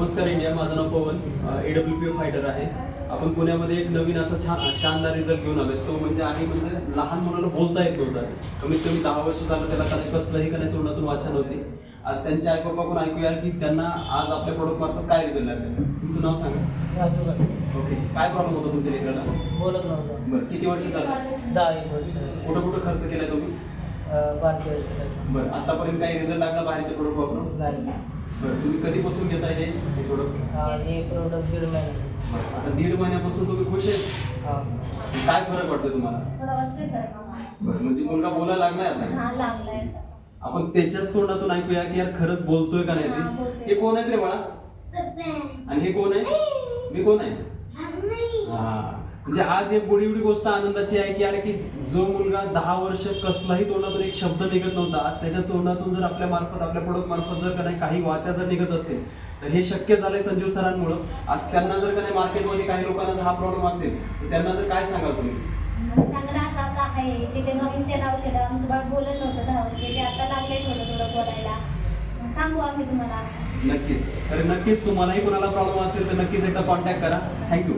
नमस्कार इंडिया माझं नाव Pavan A W P fighter आहे. आपण पुण्यामध्ये एक नवीन असा छान शानदार रिझल्ट घेऊन आलोय. तो म्हणजे आहे म्हणजे लहान मुलाला बोलता येत नव्हतं. कमीत कमी दहा वर्ष झालं त्याला काही कसलंही का नाही तोंडातून वाचा नव्हती आज त्यांच्या आई बापाकडून ऐकूया की त्यांना आज आपल्या प्रोडक्ट मार्फत काय रिझल्ट लागले. तुमचं नाव सांगा. ओके काय प्रॉब्लेम होता तुमच्या लेकराला? बोलत नव्हतं. बरं किती वर्ष झालं? दहा एक वर्ष कुठं कुठं खर्च केलाय तुम्ही? बरं आतापर्यंत काही रिझल्ट लागला बाहेरचे प्रोडक्ट वापरून? नाही. बरं तुम्ही कधीपासून घेताय हे? प्रोडक्ट हा, हे प्रोडक्ट दीड महिने. आता दीड महिन्यापासून तुम्ही खुश आहे? हा. काय फरक वाटतोय तुम्हाला? थोडा वाजतोय फरक बरं म्हणजे मुलगा बोलायला लागलाय आता? हा लागलाय आपण त्याच्याच तोंडातून ऐकूया की यार खरंच बोलतोय का नाही हा, ते. हे कोण आहे रे बाळा? आणि हे कोण आहे? मी कोण आहे? हा. म्हणजे आज एक गोडी एवढी गोष्ट आनंदाची आहे की यार की जो मुलगा दहा वर्ष कसलाही तोंडातून एक शब्द निघत नव्हता आज त्याच्या तोंडातून जर आपल्या मार्फत आपल्या प्रोडक्ट मार्फत जर का नाही काही वाचा जर निघत असतील तर हे शक्य झालंय संजीव सरांमुळं. आज त्यांना जर का नाही मार्केटमध्ये काही लोकांना जर हा प्रॉब्लेम असेल तर त्यांना जर काय सांगाल तुम्ही? चांगलं असं असं आहे तिथे नवीन त्याला औषध आमचं बाळ बोलत नव्हतं दहा वर्ष ते आता लागले थोडं थोडं बोलायला. सांगू आम्ही तुम्हाला. नक्कीच. तर नक्कीच तुम्हालाही कोणाला प्रॉब्लेम असेल तर नक्कीच एकदा कॉन्टॅक्ट करा. थँक्यू